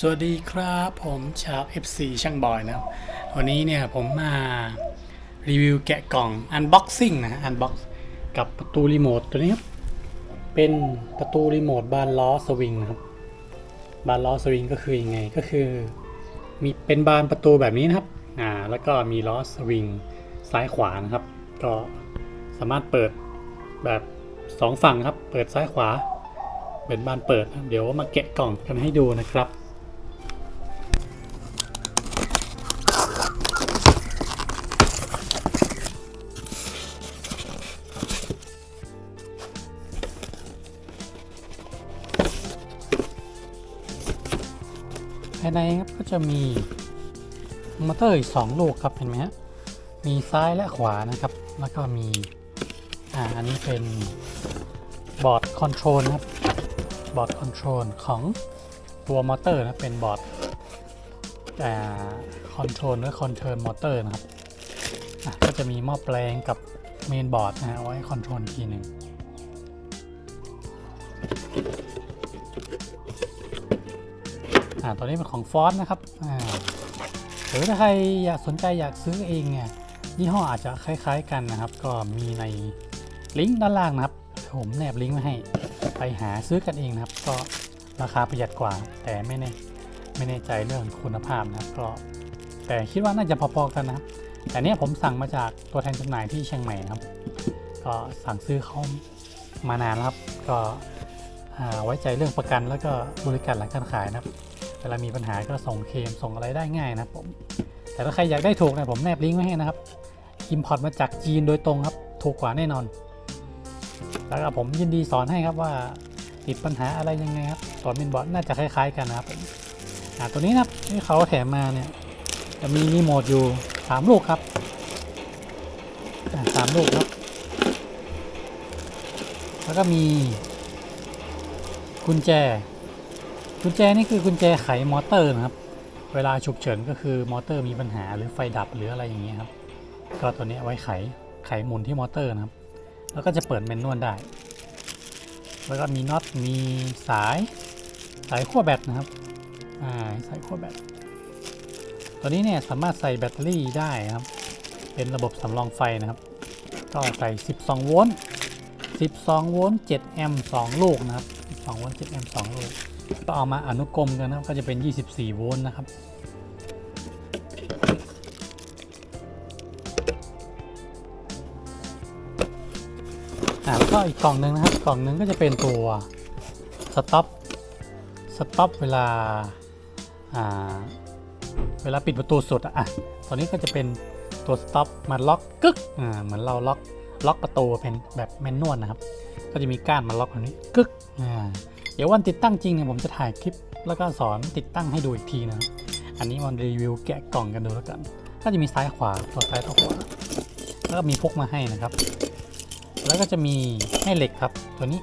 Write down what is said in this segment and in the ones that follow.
สวัสดีครับผมชาว FC ช่างบอยนะครับ วันนี้เนี่ยผมมารีวิวแกะกล่อง Unboxing นะ Unbox กับประตูรีโมทตัวนี้ครับ เป็นประตูรีโมทบานล้อสวิงนะครับ บานล้อสวิงก็คือยังไงก็คือ มีเป็นบานประตูแบบนี้นะครับอ่าแล้วก็มีล้อสวิงซ้ายขวานะครับ ก็สามารถเปิดแบบสองฝั่งครับ เปิดซ้ายขวาเป็นบานเปิด เดี๋ยวมาแกะกล่องกันให้ดูนะครับายในครับก็จะมีมอเตอร์อีกสองลูกครับเห็นไหมฮะมีซ้ายและขวานะครับ แล้วก็มีอ่าอันนี้เป็นบอร์ดคอนโทรลครับบอร์ดคอนโทรลของตัวมอเตอร์นะเป็นบอร์ดอ่าคอนโทรลหรือคอนเทิร์นมอเตอร์นะครับก็จะมีหม้อแปลงกับเมนบอร์ดนะฮะไว้คอนโทรลทีหนึ่ง อ่าตัวนี้เป็นของฟอนต์นะครับอ่าหรือถ้าใครอยากสนใจอยากซื้อเองเนี่ยยี่ห้ออาจจะคล้าย ๆ กันนะครับ ก็มีในลิงก์ด้านล่างนะครับ ผมแนบลิงก์ไว้ให้ไปหาซื้อกันเองนะครับ ก็ราคาประหยัดกว่า แต่ไม่แน่ไม่แน่ใจเรื่องคุณภาพนะครับก็แต่คิดว่าน่าจะพอๆกันนะครับแต่เนี้ยผมสั่งมาจากตัวแทนจำหน่ายที่เชียงใหม่ครับ ก็สั่งซื้อเขามานานแล้วครับ ก็อ่าไว้ใจเรื่องประกันแล้วก็บริการหลังการขายนะครับ วลามีปัญหาก็ส่งเคลมส่งอะไรได้ง่ายนะผม แต่ถ้าใครอยากได้ถูกนะผมแนบลิงก์ไว้ให้นะครับอิมพอร์ตมาจากจีนโดยตรงครับ ถูกกว่าแน่นอน แล้วก็ผมยินดีสอนให้ครับว่าติดปัญหาอะไรยังไงครับตัวเมนบอร์ดน่าจะคล้าย ๆ กันนะครับผมอ่าตัวนี้นะครับที่เขาแถมมาเนี่ย จะมีรีโมทอยู่ 3 ลูกครับสามลูกครับ แล้วก็มีกุญแจ กุญแจนี่คือกุญแจไขมอเตอร์นะครับ เวลาฉุกเฉินก็คือมอเตอร์มีปัญหาหรือไฟดับหรืออะไรอย่างเงี้ยครับ ก็ตัวนี้ไว้ไขไขหมุนที่มอเตอร์นะครับ แล้วก็จะเปิดแมนนวลได้ แล้วก็มีน็อต มีสายสายขั้วแบตนะครับ อ่าสายขั้วแบต ตัวนี้เนี่ยสามารถใส่แบตเตอรี่ได้ครับ เป็นระบบสำรองไฟนะครับ ก็ใส่ 12 โวลต์ 12 โวลต์ 7 แอมป์ 2 ลูกนะครับ 12 โวลต์ 7 แอมป์ 2 ลูก ก็เอามาอนุกรมกันนะครับก็จะเป็น 24 โวลต์นะครับอ่าแล้วก็อีกกล่องหนึ่งนะครับกล่องหนึ่งก็จะเป็นตัวสต็อปสต็อปเวลาอ่าเวลาปิดประตูสุดอะอะตอนนี้ก็จะเป็นตัวสต็อปมาล็อกกึกอ่าเหมือนเราล็อกล็อกประตูเป็นแบบแมนนวลนะครับ ก็จะมีก้านมาล็อกแบบนี้กึกอ่า เดี๋ยววันติดตั้งจริงเนี่ยผมจะถ่ายคลิป แล้วก็สอนติดตั้งให้ดูอีกทีนะ อันนี้มันรีวิวแกะกล่องกันดูแล้วกัน ก็จะมีซ้ายขวาตัวซ้ายตัวขวา แล้วก็มีพกมาให้นะครับ แล้วก็จะมีแม่เหล็กครับ ตัวนี้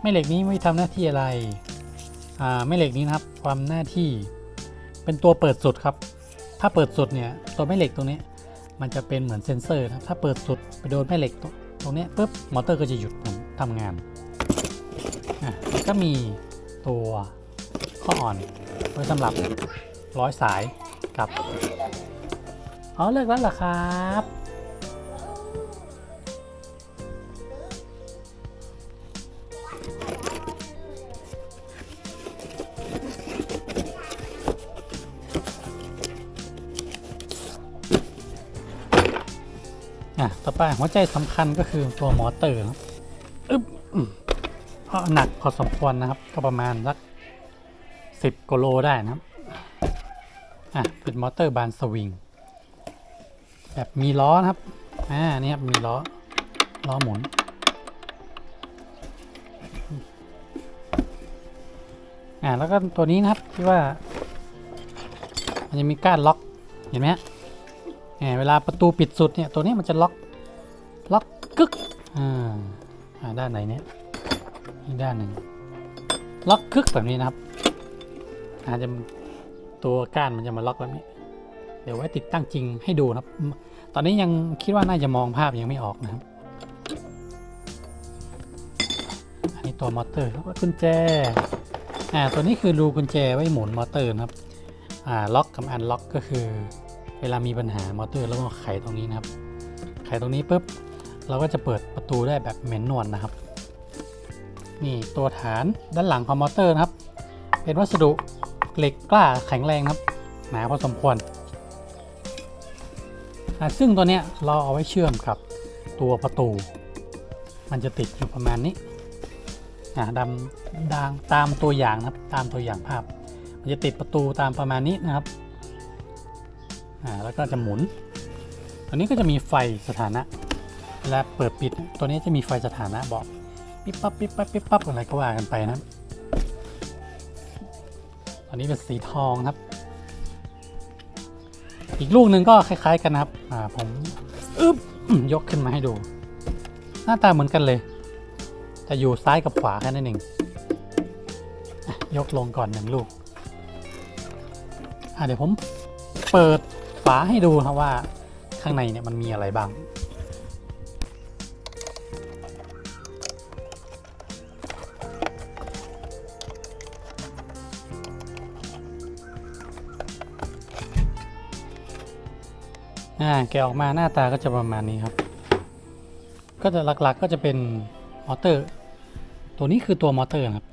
แม่เหล็กนี้ไม่ทำหน้าที่อะไร อ่า แม่เหล็กนี้นะครับ ความหน้าที่ เป็นตัวเปิดสุดครับ ถ้าเปิดสุดเนี่ย ตัวแม่เหล็กตรงนี้ มันจะเป็นเหมือนเซ็นเซอร์นะ ถ้าเปิดสุดไปโดนแม่เหล็กตรงนี้ปุ๊บ มอเตอร์ก็จะหยุดทำงาน อะแล้วก็มีตัวข้ออ่อนไว้สำหรับร้อยสายกับอ๋อเลิกแล้วเหรอครับอะ ต่อไปหัวใจสำคัญก็คือตัวมอเตอร์ครับอึ๊บ อืมเพราะหนักพอสมควรนะครับ ก็ประมาณสักสิบกิโลได้นะครับ อะเป็นมอเตอร์บานสวิง แบบมีล้อนะครับ อ่า นี่ครับ มีล้อ ล้อหมุน อ่า แล้วก็ตัวนี้นะครับที่ว่า มันจะมีก้านล็อก เห็นไหมฮะเวลาประตูปิดสุดเนี่ย ตัวนี้มันจะล็อก ล็อกกึก อ่าอ่าด้านไหนเนี่ย อีกด้านหนึ่งล็อกกึกแบบนี้นะครับ อาจจะตัวก้านมันจะมาล็อกแบบนี้ เดี๋ยวไว้ติดตั้งจริงให้ดูนะครับ ตอนนี้ยังคิดว่าน่าจะมองภาพยังไม่ออกนะครับ อันนี้ตัวมอเตอร์แล้วก็กุญแจ อ่า ตัวนี้คือรูกุญแจไว้หมุนมอเตอร์นะครับ อ่า ล็อกกับอันล็อกก็คือ เวลามีปัญหามอเตอร์แล้วก็ไขตรงนี้นะครับ ไขตรงนี้ปุ๊บ เราก็จะเปิดประตูได้แบบแมนนวลนะครับ นี่ตัวฐานด้านหลังของมอเตอร์นะครับ เป็นวัสดุเหล็กกล้าแข็งแรงครับหนาพอสมควรอะซึ่งตัวเนี้ยเราเอาไว้เชื่อมกับตัวประตู มันจะติดอยู่ประมาณนี้อะดำดางตามตัวอย่างนะครับ ตามตัวอย่างภาพ มันจะติดประตูตามประมาณนี้นะครับอ่าแล้วก็จะหมุน ตัวนี้ก็จะมีไฟสถานะเวลาเปิดปิด ตัวนี้จะมีไฟสถานะบอก ปิ๊บปั๊บปิ๊บปั๊บปิ๊บปั๊บอะไรก็ว่ากันไปนะตอนนี้เป็นสีทองครับ อีกลูกหนึ่งก็คล้าย ๆ กันครับ อ่าผมอึ๊บยกขึ้นมาให้ดู หน้าตาเหมือนกันเลย จะอยู่ซ้ายกับขวาแค่นั้นเองยกลงก่อนหนึ่งลูก อะเดี๋ยวผมเปิดฝาให้ดูครับว่าข้างในเนี่ยมันมีอะไรบ้าง อ่าแกะออกมาหน้าตาก็จะประมาณนี้ครับ ก็จะหลักๆก็จะเป็นมอเตอร์ ตัวนี้คือตัวมอเตอร์ครับ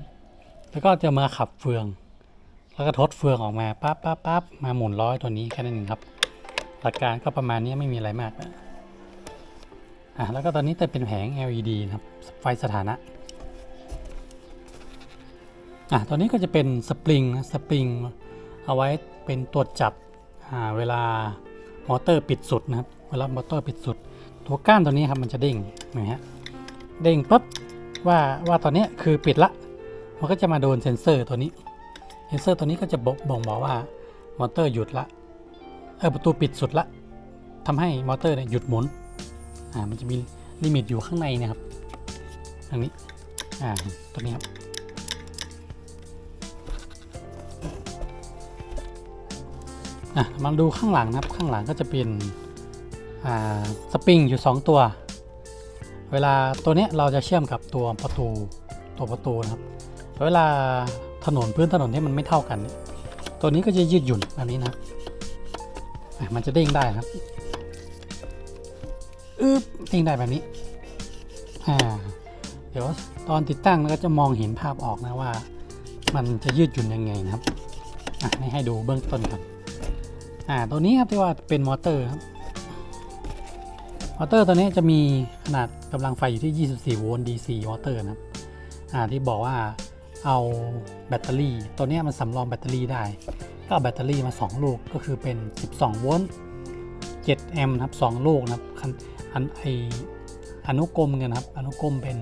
แล้วก็จะมาขับเฟือง แล้วก็ทดเฟืองออกมาปั๊บปั๊บปั๊บมาหมุนร้อยตัวนี้แค่นั้นเองครับ หลักการก็ประมาณนี้ไม่มีอะไรมากนะอะแล้วก็ตอนนี้จะเป็นแผง LED นะครับ ไฟสถานะอะตัวนี้ก็จะเป็นสปริงนะสปริงเอาไว้เป็นตัวจับอ่าเวลา มอเตอร์ปิดสุดนะครับเวลามอเตอร์ปิดสุด ตัวก้านตัวนี้ครับมันจะเด้งนไหมฮะเด้งปุ๊บว่าว่าตอนนี้คือปิดละ มันก็จะมาโดนเซ็นเซอร์ตัวนี้เซ็นเซอร์ตัวนี้ก็จะบอกบ่งบอกว่ามอเตอร์หยุดละเออประตูปิดสุดละทำให้มอเตอร์เนี่ยหยุดหมุนอ่ามันจะมีลิมิตอยู่ข้างในนะครับตรงนี้อ่าตัวนี้ครับ อะมาดูข้างหลังนะครับข้างหลังก็จะเป็นสปริงอยู่ 2 ตัว เวลาตัวนี้เราจะเชื่อมกับตัวประตูตัวประตูนะครับ เวลาถนนพื้นถนนที่มันไม่เท่ากันนี่ตัวนี้ก็จะยืดหยุ่นแบบนี้นะครับมันจะเด้งได้ครับอึ๊บเด้งได้แบบนี้อ่าเดี๋ยวตอนติดตั้งก็จะมองเห็นภาพออกนะว่า มันจะยืดหยุ่นยังไงนะครับอะให้ดูเบื้องต้นก่อน อ่าตัวนี้ครับที่ว่าเป็นมอเตอร์ครับมอเตอร์ตัวนี้จะมีขนาดกำลังไฟอยู่ที่ 24 โวลต์ DC มอเตอร์นะครับอ่าที่บอกว่าเอาแบตเตอรี่ ตัวนี้มันสำรองแบตเตอรี่ได้ ก็เอาแบตเตอรี่มา 2 ลูกก็คือเป็น 12 โวลต์ 7 แอมป์ครับ2ลูกนะครับอันไออนุกรมกันครับอนุกรมเป็น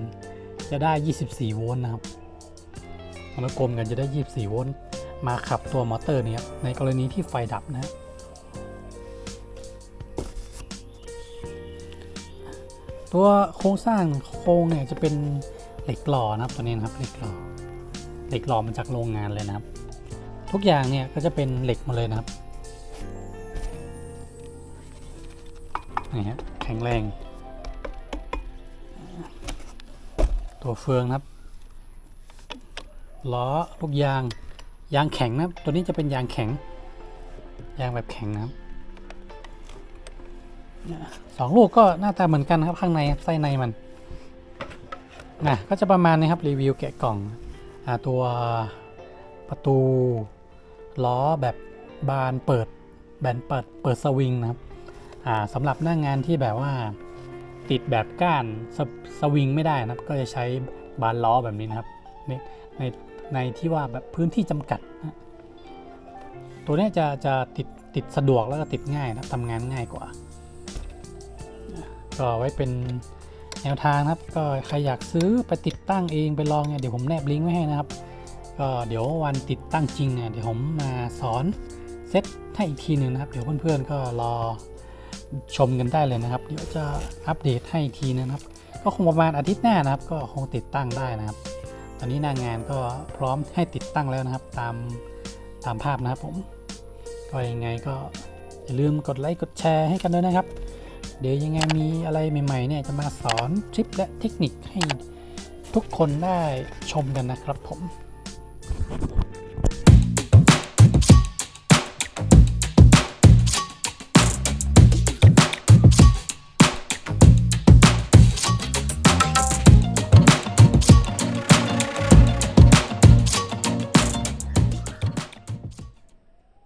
จะได้ 24 โวลต์นะครับอนุกรมกันจะได้ 24 โวลต์มาขับตัวมอเตอร์เนี่ยในกรณีที่ไฟดับนะครับ ตัวโครงสร้างโครงเนี่ยจะเป็นเหล็กหล่อนะครับตัวนี้นะครับเหล็กหล่อเหล็กหล่อมาจากโรงงานเลยนะครับ ทุกอย่างเนี่ยก็จะเป็นเหล็กหมาเลยนะครับนี่ฮะแข็งแรง ตัวเฟืองนะครับล้อลูกยางยางแข็งนะตัวนี้จะเป็นยางแข็ง ยางแบบแข็งนะครับ สองลูกก็หน้าตาเหมือนกันครับข้างในไส้ในมันนะก็จะประมาณนี้ครับรีวิวแกะกล่องอตัวประตูล้อแบบบานเปิดแบนเปิดเปิดสวิงนะครับสำหรับหน้างงานที่แบบว่าติดแบบก้านสสวิงไม่ได้นะครับ ก็จะใช้บานล้อแบบนี้นะครับในในในที่ว่าแบบพื้นที่จำกัดนะตัวนี้จะจะติดติดสะดวกแล้วก็ติดง่ายนะทำงานง่ายกว่า ก็ไว้เป็นแนวทางนะครับ ก็ใครอยากซื้อไปติดตั้งเองไปลองเนี่ยเดี๋ยวผมแนบลิงก์ไว้ให้นะครับ ก็เดี๋ยววันติดตั้งจริงเนี่ยเดี๋ยวผมมาสอนเซตให้อีกทีหนึ่งนะครับ เดี๋ยวเพื่อนๆก็รอชมกันได้เลยนะครับ เดี๋ยวจะอัปเดตให้อีกทีนะครับ ก็คงประมาณอาทิตย์หน้านะครับ ก็คงติดตั้งได้นะครับ ตอนนี้หน้างงานก็พร้อมให้ติดตั้งแล้วนะครับ ตามตามภาพนะครับผม ก็ยังไงก็อย่าลืมกดไลค์กดแชร์ให้กันด้วยนะครับ เดี๋ยวยังไงมีอะไรใหม่ๆเนี่ยจะมาสอนทริปและเทคนิคให้ทุกคนได้ชมกันนะครับผม